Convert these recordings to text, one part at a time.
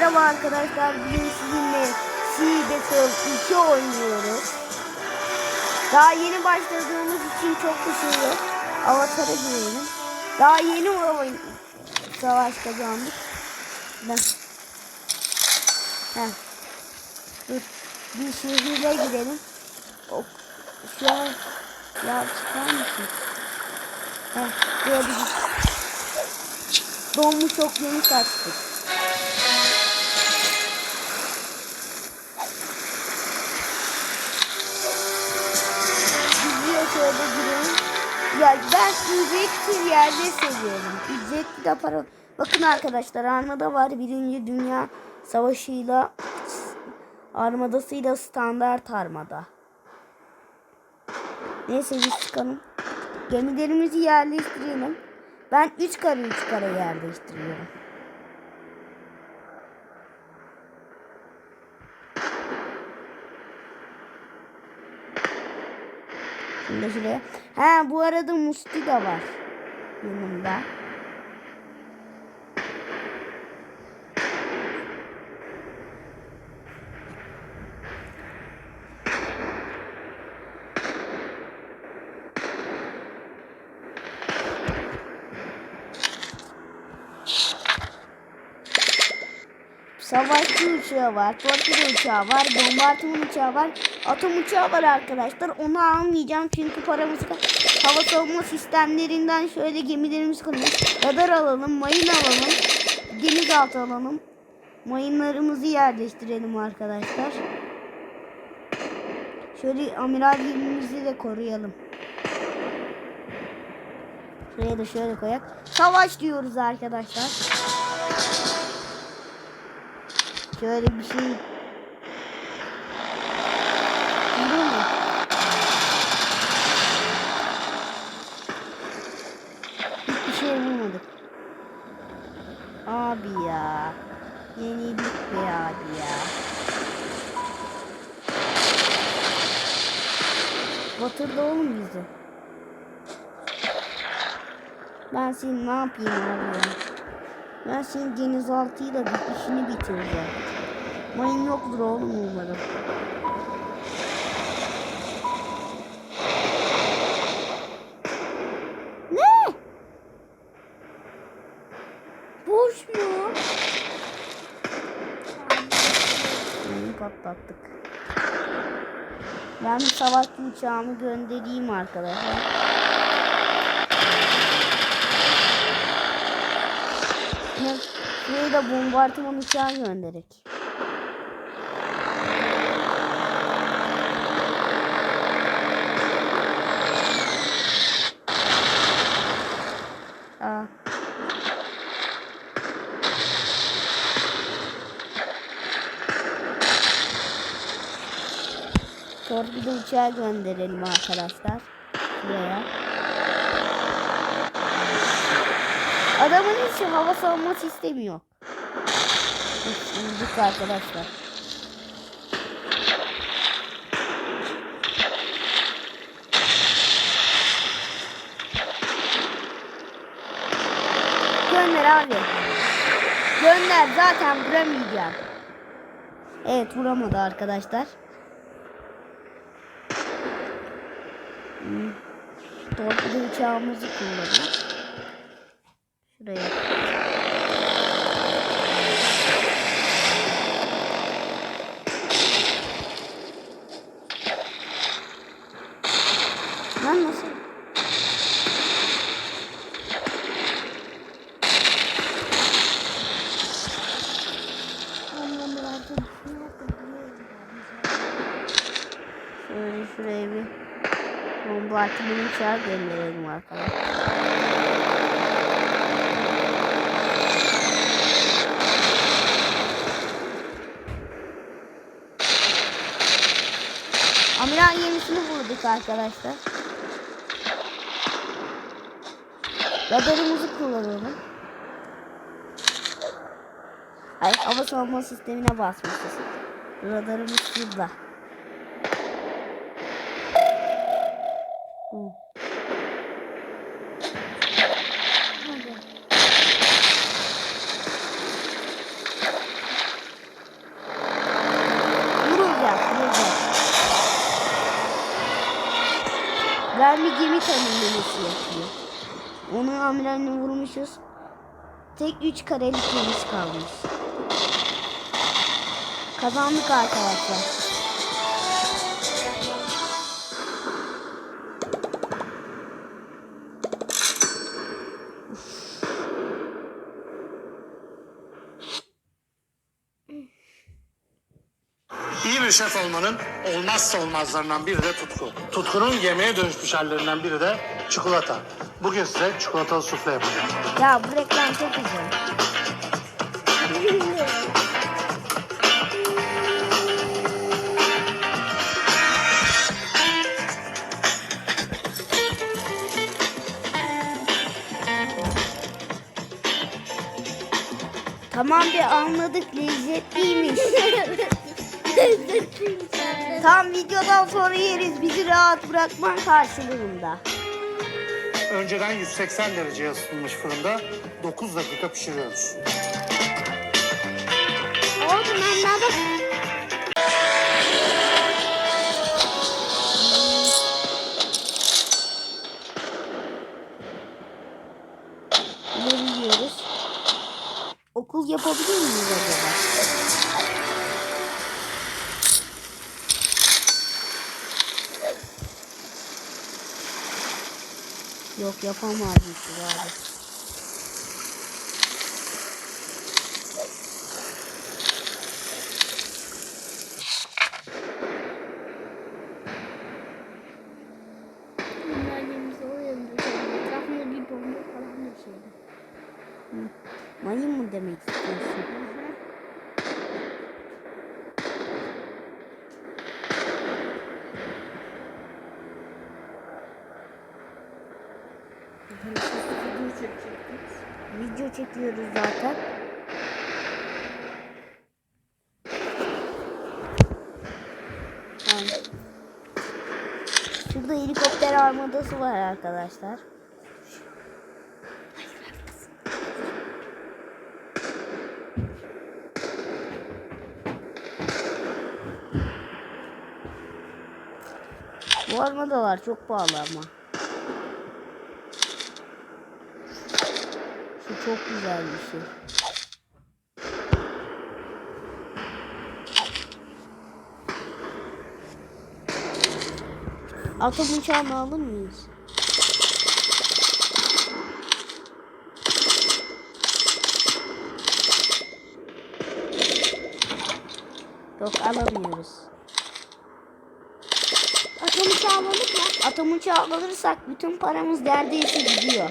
Merhaba arkadaşlar. Bugün sizinle Sea Battle 2 oynuyoruz. Daha yeni başladığımız için çok bir şey yok. Avatar'a girelim. Daha yeni oyun savaş kazandık. Ben. Heh. Dur. Bir şehirle gidelim. O, şu an ya çıkar mısın? Heh. Böyle bir Donmuş okyanus açtık. Ya ben ücretli yerde seviyorum. Ücretli de para. Bakın arkadaşlar armada var. Birinci Dünya Savaşı'yla armadasıyla standart armada. Neyse biz çıkalım. Gemilerimizi yerleştirelim. Ben 3 kare 3 kare yerleştiriyorum. Şimdi şuraya. Ha bu arada Musti de var. Yanımda. Savaşçı uçağı var, torpido uçağı var, bombardıman uçağı var, atom uçağı var arkadaşlar. Onu almayacağım çünkü paramız hava savunma sistemlerinden şöyle gemilerimiz kalıyor. Radar alalım, mayın alalım, denizaltı alalım. Mayınlarımızı yerleştirelim arkadaşlar. Şöyle amiral gemimizi de koruyalım. Şuraya da şöyle koyak. Savaş diyoruz arkadaşlar. Şöyle bir şey. Hiçbir şey bulmadık. Abi ya. Yenilik be abi ya. Batırdı oğlum bizi. Ben seni ne yapayım abi ya? Ben senin denizaltıyla bir işini bitireceğim. Mayın yoktur oğlum umarım. Ne? Boş mu? Mayın patlattık. Ben bir savaşçı uçağımı göndereyim arkadaşlar. Ne? Şurayı da bombardıman uçağı gönderek. Torpido uçağı gönderelim arkadaşlar. Buraya. Adamın hiç hava savunma sistemi yok. Üzüldük arkadaşlar. Gönder abi. Gönder zaten vuramayacağım. Evet vuramadı arkadaşlar. Torpido uçağımızı kullanıyor. Şuraya. Lan nasıl? Şöyle şuraya bir uçağı gönderelim arkadaşlar. Amiral gemisini vurduk arkadaşlar. Radarımızı kullanalım. Ay hava savunma sistemine basmışız. Radarımız şurada. Onu amiraline vurmuşuz. Tek 3 karelik gemisi kalmış. Kazandık arkadaşlar. İyi bir şef olmanın olmazsa olmazlarından biri de tutku. Tutkunun yemeğe dönüşmüş hallerinden biri de çikolata. Bugün size çikolatalı sufle yapacağım. Ya bu reklam çok güzel. Tamam bir anladık lezzetliymiş. Tam videodan sonra yeriz bizi rahat bırakman karşılığında. Önceden 180 dereceye ısıtılmış fırında 9 dakika pişiriyoruz. Oğlum anladım. Ne biliyoruz? Okul yapabilir miyiz acaba? Yok yapamazmışız abi. Mayın mı demek istiyorsun? Çekiyoruz zaten. Tamam. Şurada helikopter armadası var arkadaşlar. Bu armadalar çok pahalı ama. Şu çok güzel bir şey. Atom uçağını alır mıyız? Yok alamıyoruz. Atom uçağı mı? Atom uçağı alırsak bütün paramız neredeyse gidiyor.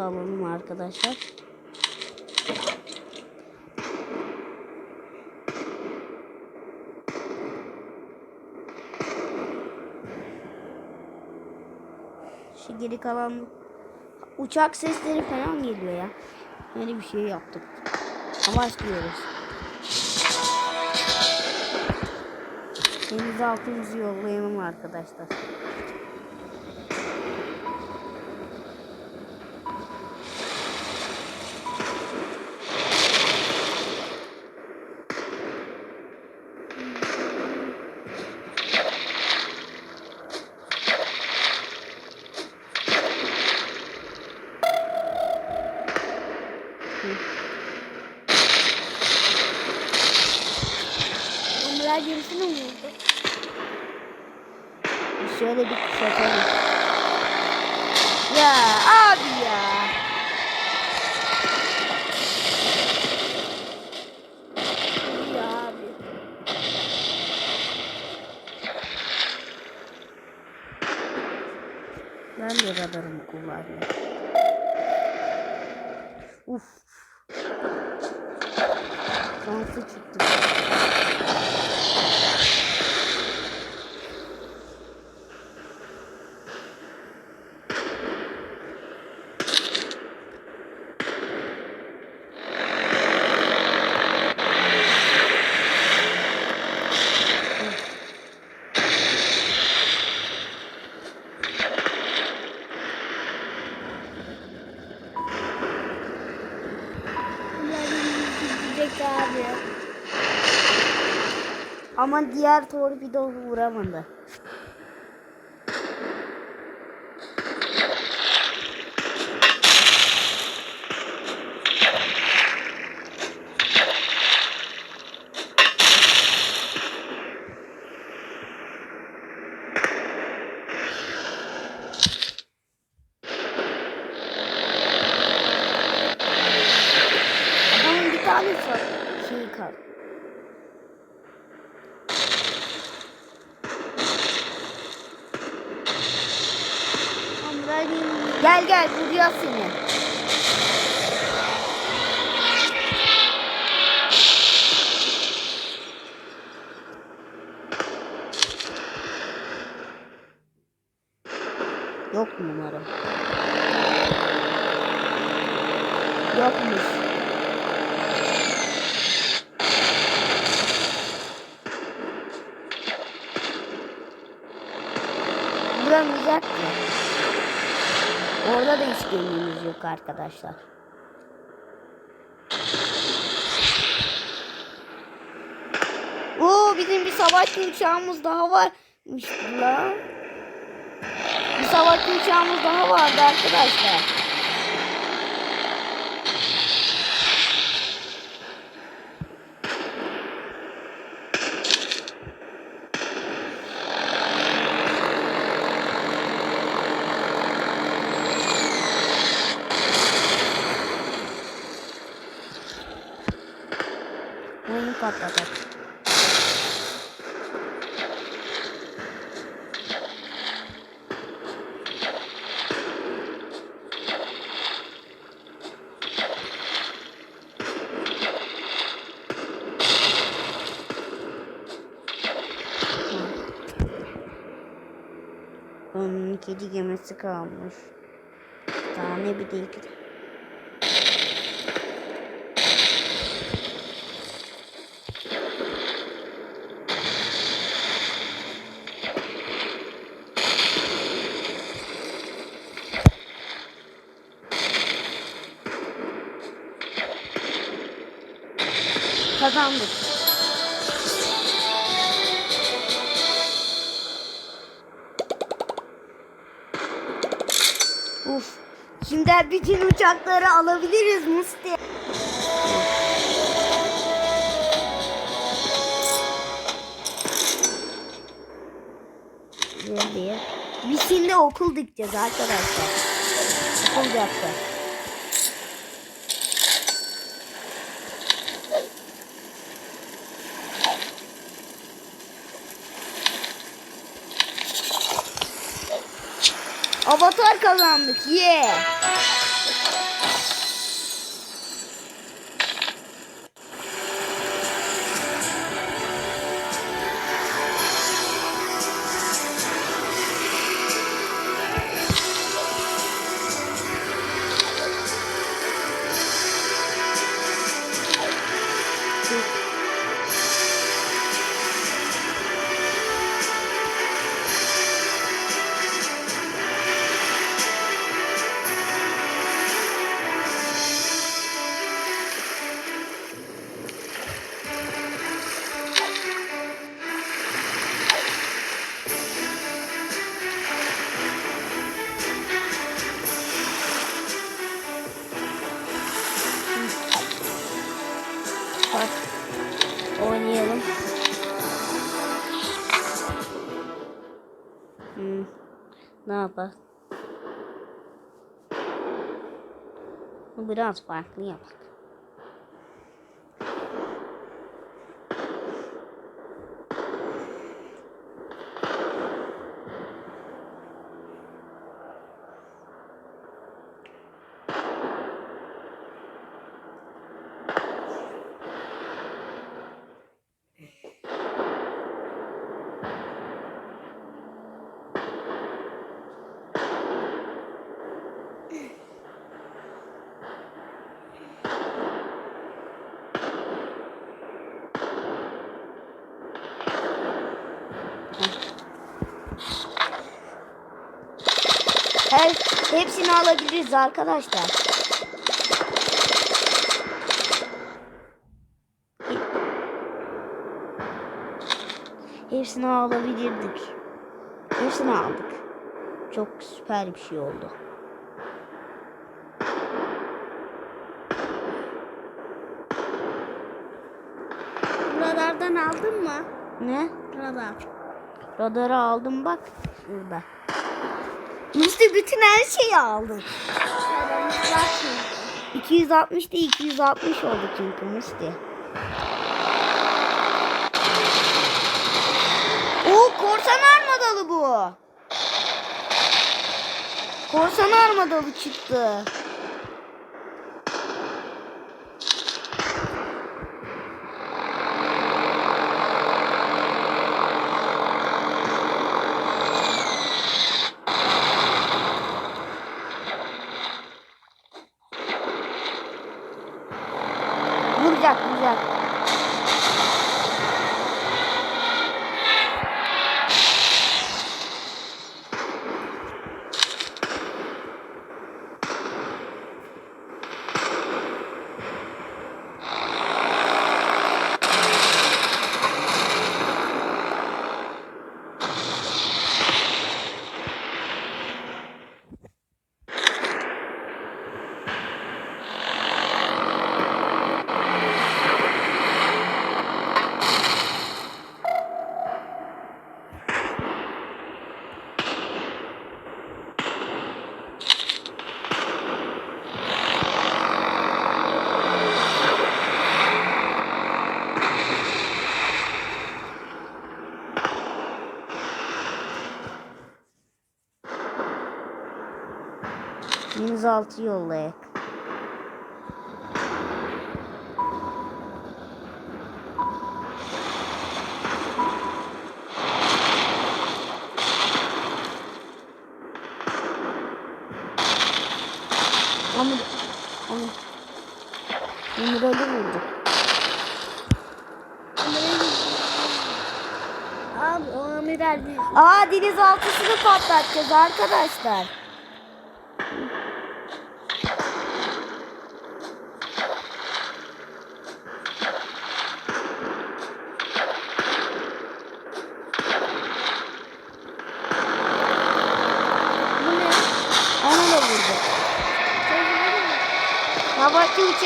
Alalım arkadaşlar. Şu geri kalan uçak sesleri falan geliyor ya. Yeni bir şey yaptık. Başlıyoruz. Denizaltımızı yollayalım arkadaşlar. Onlar gerisini vurdu? Şöyle bir kuşatalım. Ya abi ya. Ya abi. Ben de radarımı kullanıyorum. Uf. Şanslı çıktı. Onlar gerisini Ama diğer torpido vuramadı. Adamın bir tane sa- şey kal. Gel gel vuruyor seni. Yok numara. Gemiğimiz yok arkadaşlar. Oo bizim bir savaşçı uçağımız daha varmış la. Bir savaşçı uçağımız daha vardı arkadaşlar. Onun kedi gemisi kalmış. Bir de iki tane. Kazandık. Bütün uçakları alabiliriz Musti. Nereye? Biz şimdi okul dikeceğiz arkadaşlar. Okul yapacağız. Avatar kazandık. Yeah. Biraz farklı yapak. Hepsini alabiliriz arkadaşlar. hepsini alabilirdik. Hepsini aldık. Çok süper bir şey oldu. Buralardan aldın mı? Ne? Radar. Radarı aldım bak. Şurada. Musti bütün her şeyi aldık. Bak şimdi. 260 değil 260 oldu çünkü Musti. Oo korsan armadalı bu. Korsan armadalı çıktı. 36 yollayak. Ama ama Umurali vurdu. Abi o Amiral değil. Aa denizaltısını patlatacağız arkadaşlar.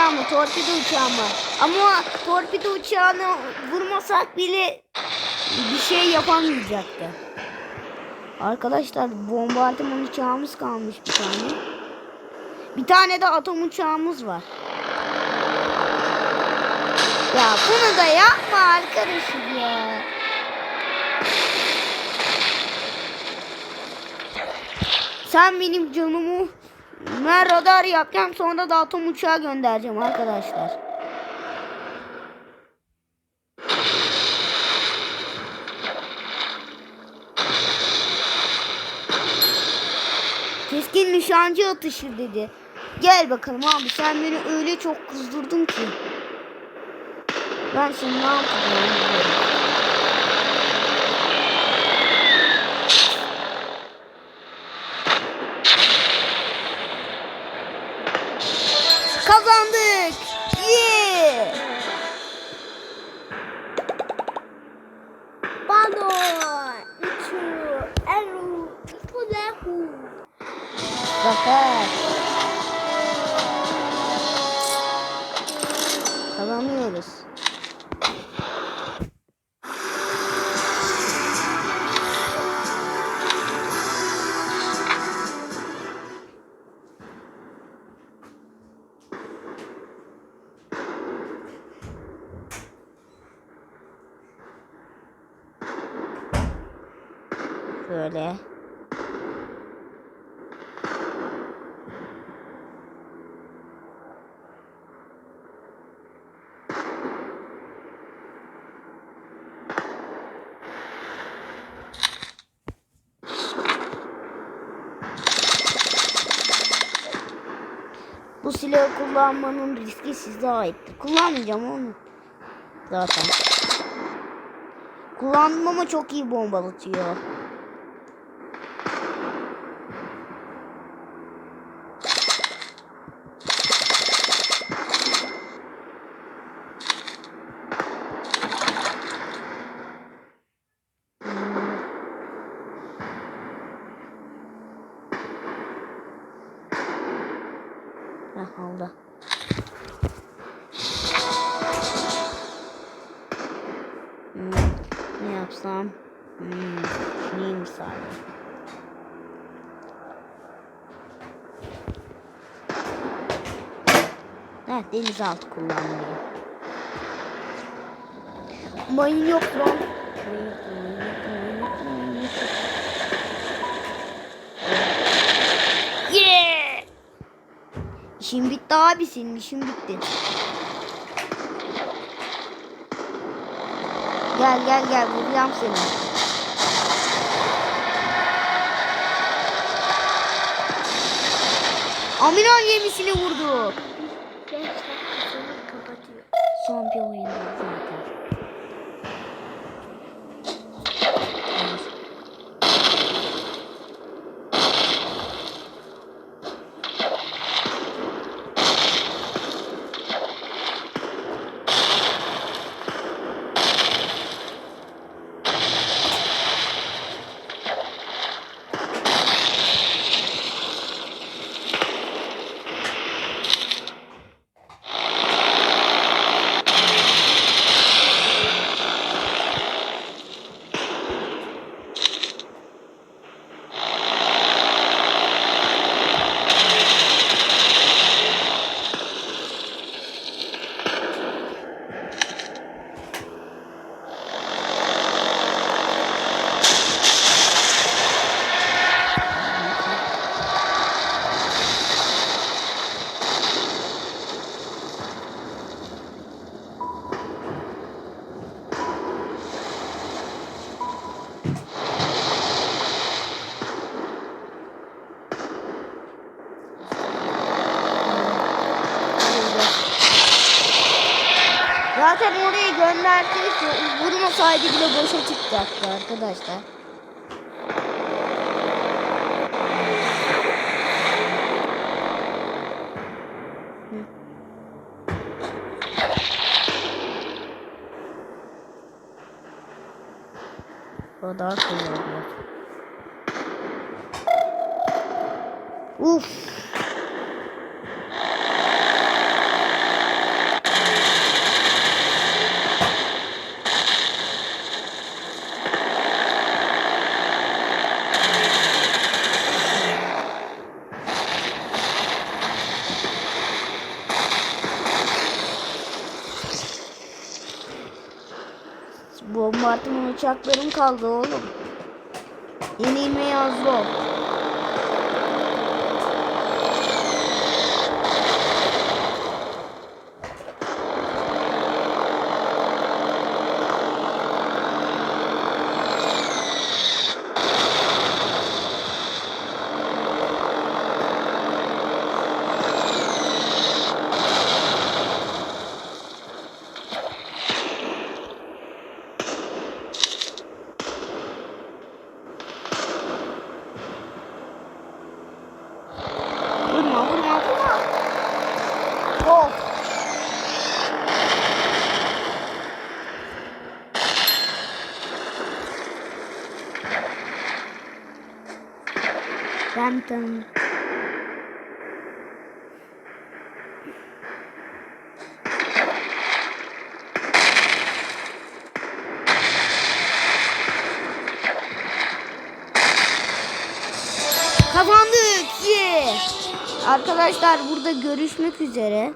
Uçağı mı? Torpido uçağı mı? Ama torpido uçağını vurmasak bile bir şey yapamayacaktı. Arkadaşlar bombardıman uçağımız kalmış bir tane. Bir tane de atom uçağımız var. Ya bunu da yapma arkadaşım ya. Sen benim canımı ben radar yapacağım sonra da atom uçağı göndereceğim arkadaşlar. Keskin nişancı atışı dedi. Gel bakalım abi sen beni öyle çok kızdırdın ki. Ben şimdi ne yapacağım 对 Bu silahı kullanmanın riski size aittir. Kullanmayacağım onu. Zaten. Kullandım ama çok iyi bombalatıyor. Heh oldu. Hmm, ne yapsam? Hmm, düşüneyim bir saniye. Heh, denizaltı kullanmayayım. Mayın yok lan. Yeah! İşin bitti abi senin işin bitti. Gel gel gel vuracağım seni. Aminan gemisini vurdu. 5 dakika sonra kapatıyor. Son bir oyunda zaten. Zaten gönderdiyse vurmasaydı bile boşa çıkacaktı arkadaşlar. Hı. Radar kullanıyor. Uf. Bombardıman uçaklarım kaldı oğlum. Yenilmeye hazır ol. Phantom. Kazandık. Yeah. Arkadaşlar burada görüşmek üzere.